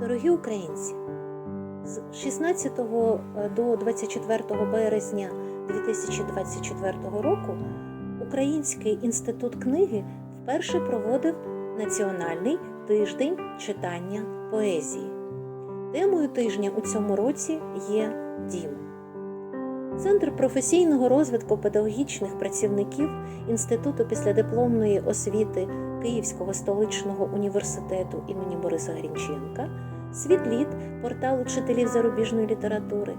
Дорогі українці, з 16 до 24 березня 2024 року Український інститут книги вперше проводив Національний тиждень читання поезії. Темою тижня у цьому році є дім. Центр професійного розвитку педагогічних працівників Інституту післядипломної освіти Київського столичного університету імені Бориса Грінченка, Світліт, портал учителів зарубіжної літератури,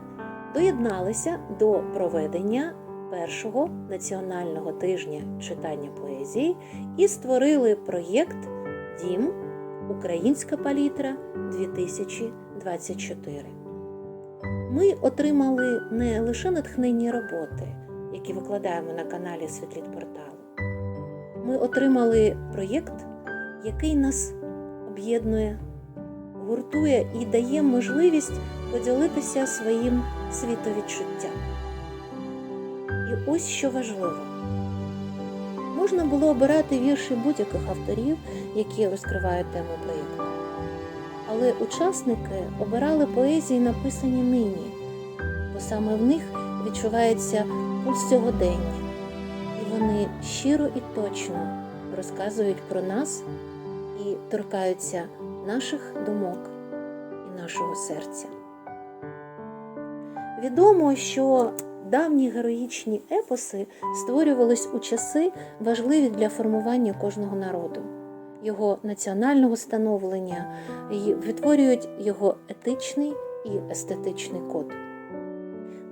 доєдналися до проведення першого національного тижня читання поезії і створили проєкт Дім Українська палітра 2024. Ми отримали не лише натхненні роботи, які викладаємо на каналі Світліт порталу. Ми отримали проєкт, який нас об'єднує, гуртує і дає можливість поділитися своїм світовідчуттям. І ось що важливо. Можна було обирати вірші будь-яких авторів, які розкривають тему проєкту. Але учасники обирали поезії, написані нині, бо саме в них відчувається пульс сьогодення, і вони щиро і точно розказують про нас і торкаються наших думок і нашого серця. Відомо, що давні героїчні епоси створювались у часи, важливі для формування кожного народу, його національного становлення і відтворюють його етичний і естетичний код.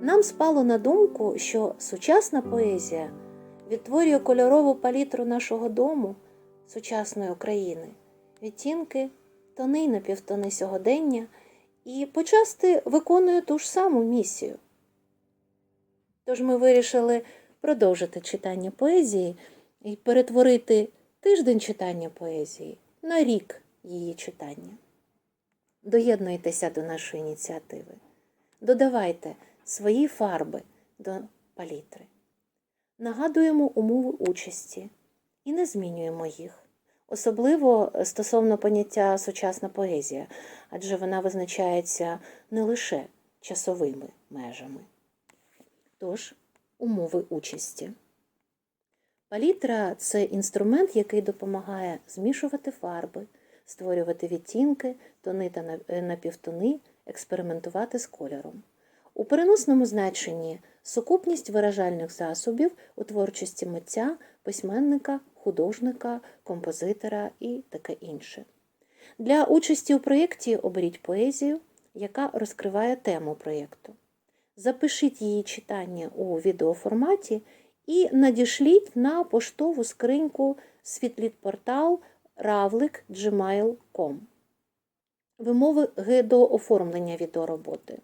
Нам спало на думку, що сучасна поезія відтворює кольорову палітру нашого дому, сучасної України, відтінки, тони й напівтони сьогодення і почасти виконує ту ж саму місію. Тож ми вирішили продовжити читання поезії і перетворити тиждень читання поезії на рік її читання. Доєднуйтеся до нашої ініціативи, додавайте свої фарби до палітри. Нагадуємо умови участі і не змінюємо їх, особливо стосовно поняття сучасна поезія, адже вона визначається не лише часовими межами. Тож, умови участі. Палітра це інструмент, який допомагає змішувати фарби, створювати відтінки, тони та напівтони, експериментувати з кольором. У переносному значенні сукупність виражальних засобів у творчості митця, письменника, художника, композитора і таке інше. Для участі у проєкті оберіть поезію, яка розкриває тему проєкту. Запишіть її читання у відеоформаті і надішліть на поштову скриньку світлітпортал ravlik.gmail.com. Вимови до оформлення відеороботи.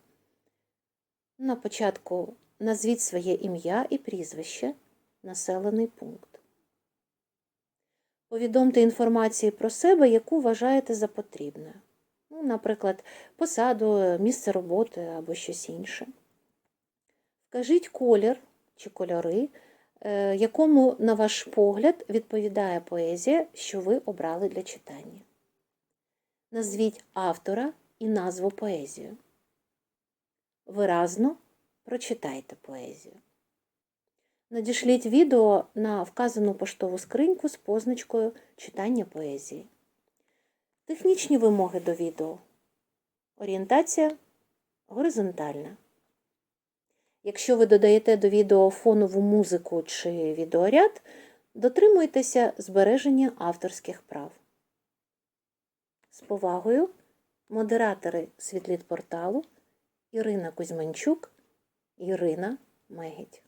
На початку назвіть своє ім'я і прізвище, населений пункт. Повідомте інформацію про себе, яку вважаєте за потрібне. Ну, Наприклад, посаду, місце роботи або щось інше. Вкажіть колір чи кольори, якому, на ваш погляд, відповідає поезія, що ви обрали для читання. Назвіть автора і назву поезію. Виразно прочитайте поезію. Надішліть відео на вказану поштову скриньку з позначкою читання поезії. Технічні вимоги до відео. Орієнтація горизонтальна. Якщо ви додаєте до відео фонову музику чи відеоряд, дотримуйтеся збереження авторських прав. З повагою, модератори світліт порталу Ірина Кузьманчук, Ірина Мегідь.